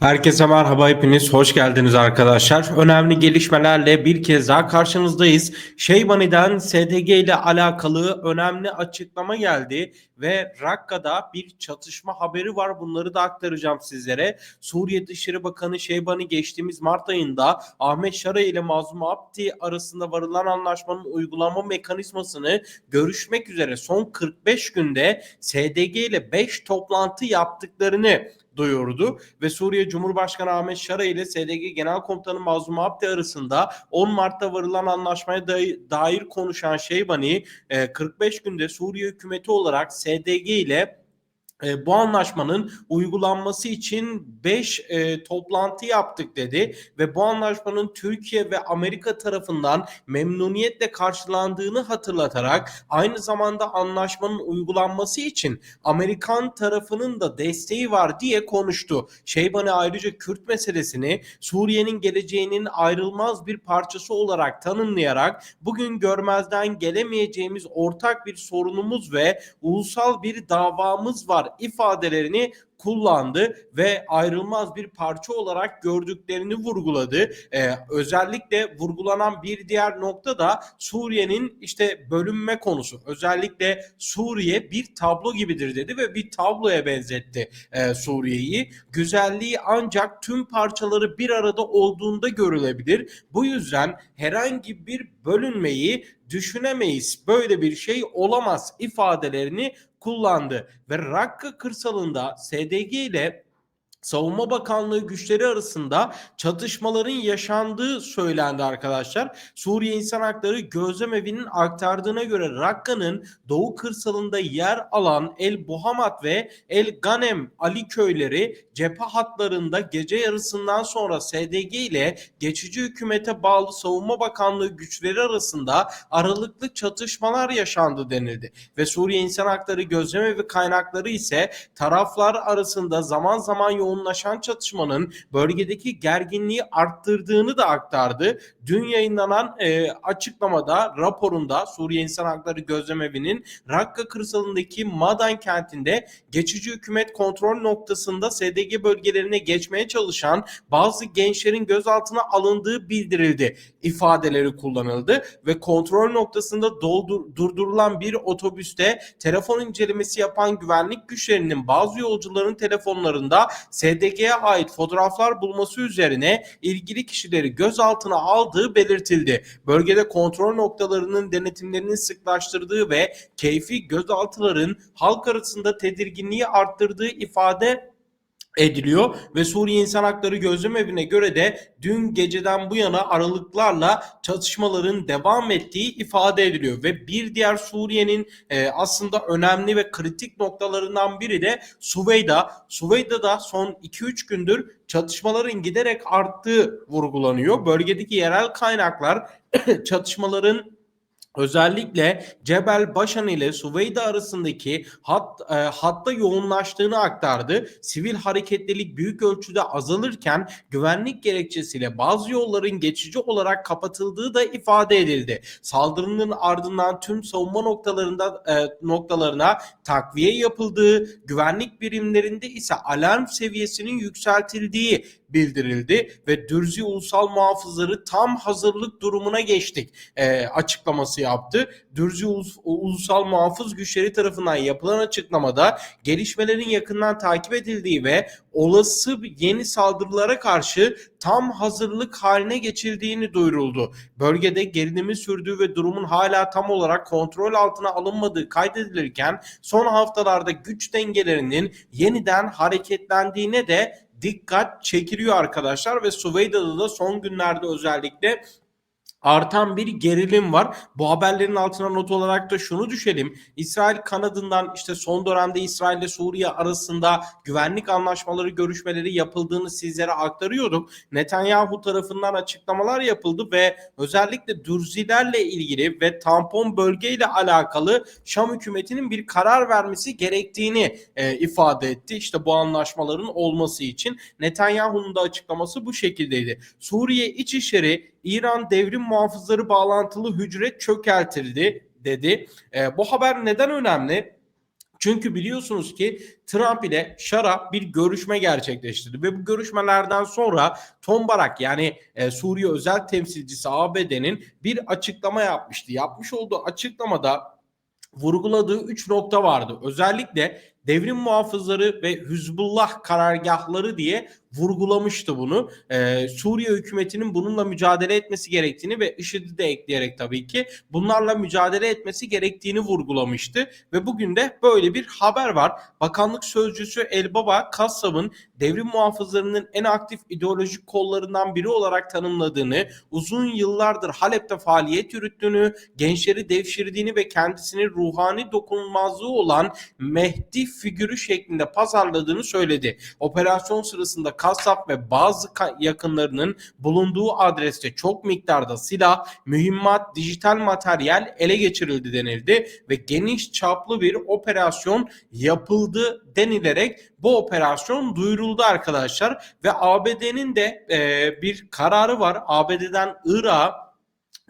Herkese merhaba hepiniz hoş geldiniz arkadaşlar. Önemli gelişmelerle bir kez daha karşınızdayız. Şeybani'den SDG ile alakalı önemli açıklama geldi ve Rakka'da bir çatışma haberi var. Bunları da aktaracağım sizlere. Suriye Dışişleri Bakanı Şeybani geçtiğimiz Mart ayında Ahmet Şara ile Mazlum Abdi arasında varılan anlaşmanın uygulama mekanizmasını görüşmek üzere son 45 günde SDG ile 5 toplantı yaptıklarını duyurdu ve Suriye Cumhurbaşkanı Ahmet Şara ile SDG Genel Komutanı Mazlum Abdi arasında 10 Mart'ta varılan anlaşmaya dair konuşan Şeybani 45 günde Suriye hükümeti olarak SDG ile e, bu anlaşmanın uygulanması için 5 e, toplantı yaptık dedi ve bu anlaşmanın Türkiye ve Amerika tarafından memnuniyetle karşılandığını hatırlatarak aynı zamanda anlaşmanın uygulanması için Amerikan tarafının da desteği var diye konuştu. Şeybani ayrıca Kürt meselesini Suriye'nin geleceğinin ayrılmaz bir parçası olarak tanımlayarak bugün görmezden gelemeyeceğimiz ortak bir sorunumuz ve ulusal bir davamız var ifadelerini kullandı ve ayrılmaz bir parça olarak gördüklerini vurguladı. Ee, özellikle vurgulanan bir diğer nokta da Suriye'nin işte bölünme konusu. Özellikle Suriye bir tablo gibidir dedi ve bir tabloya benzetti e, Suriye'yi. Güzelliği ancak tüm parçaları bir arada olduğunda görülebilir. Bu yüzden herhangi bir bölünmeyi düşünemeyiz. Böyle bir şey olamaz ifadelerini kullandı ve Rakka kırsalında SDG ile Savunma Bakanlığı güçleri arasında çatışmaların yaşandığı söylendi arkadaşlar. Suriye İnsan Hakları Gözlem Evi'nin aktardığına göre Rakka'nın doğu kırsalında yer alan El Buhamat ve El Ganem Ali köyleri cephe hatlarında gece yarısından sonra SDG ile geçici hükümete bağlı Savunma Bakanlığı güçleri arasında aralıklı çatışmalar yaşandı denildi. Ve Suriye İnsan Hakları Gözlem Evi kaynakları ise taraflar arasında zaman zaman yoğun yoğunlaşan çatışmanın bölgedeki gerginliği arttırdığını da aktardı. Dün yayınlanan e, açıklamada raporunda Suriye İnsan Hakları Gözlemevi'nin Rakka kırsalındaki Madan kentinde geçici hükümet kontrol noktasında SDG bölgelerine geçmeye çalışan bazı gençlerin gözaltına alındığı bildirildi. ifadeleri kullanıldı ve kontrol noktasında doldur, durdurulan bir otobüste telefon incelemesi yapan güvenlik güçlerinin bazı yolcuların telefonlarında SDG'ye ait fotoğraflar bulması üzerine ilgili kişileri gözaltına aldığı belirtildi. Bölgede kontrol noktalarının denetimlerinin sıklaştırdığı ve keyfi gözaltıların halk arasında tedirginliği arttırdığı ifade ediliyor ve Suriye İnsan Hakları Gözlem Evi'ne göre de dün geceden bu yana aralıklarla çatışmaların devam ettiği ifade ediliyor ve bir diğer Suriye'nin e, aslında önemli ve kritik noktalarından biri de Suveyda. Suveyda'da son 2-3 gündür çatışmaların giderek arttığı vurgulanıyor. Bölgedeki yerel kaynaklar çatışmaların özellikle Cebel Başan ile Suveyda arasındaki hat, e, hatta yoğunlaştığını aktardı. Sivil hareketlilik büyük ölçüde azalırken güvenlik gerekçesiyle bazı yolların geçici olarak kapatıldığı da ifade edildi. Saldırının ardından tüm savunma noktalarında e, noktalarına takviye yapıldığı, güvenlik birimlerinde ise alarm seviyesinin yükseltildiği bildirildi ve Dürzi Ulusal Muhafızları tam hazırlık durumuna geçtik e, açıklaması yaptı. Dürzi Ulus, Ulusal Muhafız Güçleri tarafından yapılan açıklamada gelişmelerin yakından takip edildiği ve olası yeni saldırılara karşı tam hazırlık haline geçildiğini duyuruldu. Bölgede gerilimi sürdüğü ve durumun hala tam olarak kontrol altına alınmadığı kaydedilirken son haftalarda güç dengelerinin yeniden hareketlendiğine de dikkat çekiliyor arkadaşlar ve Suveyda'da da son günlerde özellikle artan bir gerilim var. Bu haberlerin altına not olarak da şunu düşelim. İsrail kanadından işte son dönemde İsrail ile Suriye arasında güvenlik anlaşmaları görüşmeleri yapıldığını sizlere aktarıyorduk. Netanyahu tarafından açıklamalar yapıldı ve özellikle Dürzilerle ilgili ve tampon bölgeyle alakalı Şam hükümetinin bir karar vermesi gerektiğini e, ifade etti. İşte bu anlaşmaların olması için Netanyahu'nun da açıklaması bu şekildeydi. Suriye İçişleri İran devrim muhafızları bağlantılı hücre çökertildi dedi. E, bu haber neden önemli? Çünkü biliyorsunuz ki Trump ile Şara bir görüşme gerçekleştirdi ve bu görüşmelerden sonra Tom Barak yani e, Suriye özel temsilcisi ABD'nin bir açıklama yapmıştı. Yapmış olduğu açıklamada vurguladığı 3 nokta vardı. Özellikle devrim muhafızları ve Hizbullah karargahları diye vurgulamıştı bunu. Ee, Suriye hükümetinin bununla mücadele etmesi gerektiğini ve IŞİD'i de ekleyerek tabii ki bunlarla mücadele etmesi gerektiğini vurgulamıştı. Ve bugün de böyle bir haber var. Bakanlık Sözcüsü Elbaba Kassab'ın devrim muhafızlarının en aktif ideolojik kollarından biri olarak tanımladığını, uzun yıllardır Halep'te faaliyet yürüttüğünü, gençleri devşirdiğini ve kendisini ruhani dokunulmazlığı olan Mehdi figürü şeklinde pazarladığını söyledi. Operasyon sırasında Kassap ve bazı yakınlarının bulunduğu adreste çok miktarda silah, mühimmat, dijital materyal ele geçirildi denildi ve geniş çaplı bir operasyon yapıldı denilerek bu operasyon duyuruldu arkadaşlar ve ABD'nin de e, bir kararı var. ABD'den Irak'a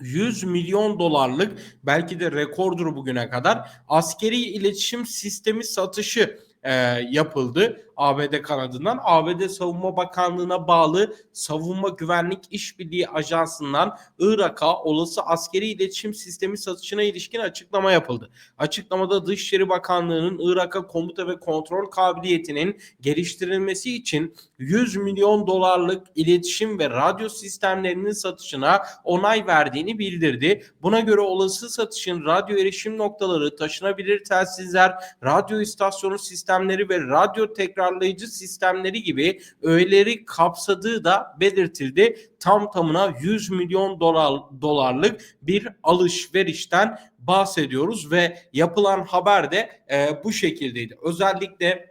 100 milyon dolarlık belki de rekordur bugüne kadar askeri iletişim sistemi satışı e, yapıldı ABD kanadından. ABD Savunma Bakanlığı'na bağlı Savunma Güvenlik İşbirliği Ajansı'ndan Irak'a olası askeri iletişim sistemi satışına ilişkin açıklama yapıldı. Açıklamada Dışişleri Bakanlığı'nın Irak'a komuta ve kontrol kabiliyetinin geliştirilmesi için 100 milyon dolarlık iletişim ve radyo sistemlerinin satışına onay verdiğini bildirdi. Buna göre olası satışın radyo erişim noktaları, taşınabilir telsizler, radyo istasyonu sistemleri ve radyo tekrarlayıcı sistemleri gibi öğeleri kapsadığı da belirtildi. Tam tamına 100 milyon dolar dolarlık bir alışverişten bahsediyoruz ve yapılan haber de e, bu şekildeydi. Özellikle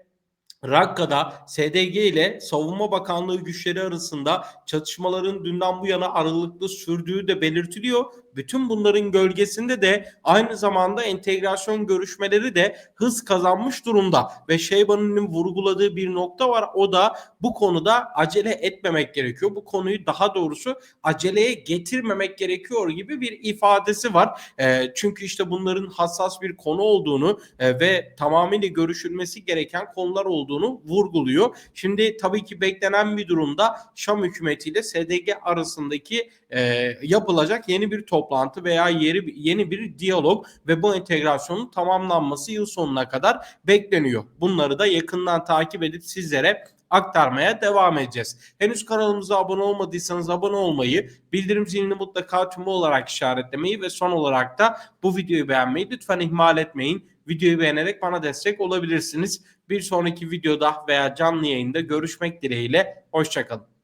Rakka'da SDG ile Savunma Bakanlığı güçleri arasında çatışmaların dünden bu yana aralıklı sürdüğü de belirtiliyor. Bütün bunların gölgesinde de aynı zamanda entegrasyon görüşmeleri de hız kazanmış durumda ve Şeybani'nin vurguladığı bir nokta var. O da bu konuda acele etmemek gerekiyor. Bu konuyu daha doğrusu aceleye getirmemek gerekiyor gibi bir ifadesi var. E, çünkü işte bunların hassas bir konu olduğunu e, ve tamamıyla görüşülmesi gereken konular olduğunu vurguluyor. Şimdi tabii ki beklenen bir durumda Şam hükümetiyle SDG arasındaki e, yapılacak yeni bir toplantı veya yeri, yeni bir diyalog ve bu entegrasyonun tamamlanması yıl sonuna kadar bekleniyor. Bunları da yakından takip edip sizlere aktarmaya devam edeceğiz. Henüz kanalımıza abone olmadıysanız abone olmayı, bildirim zilini mutlaka tümü olarak işaretlemeyi ve son olarak da bu videoyu beğenmeyi lütfen ihmal etmeyin. Videoyu beğenerek bana destek olabilirsiniz. Bir sonraki videoda veya canlı yayında görüşmek dileğiyle. Hoşçakalın.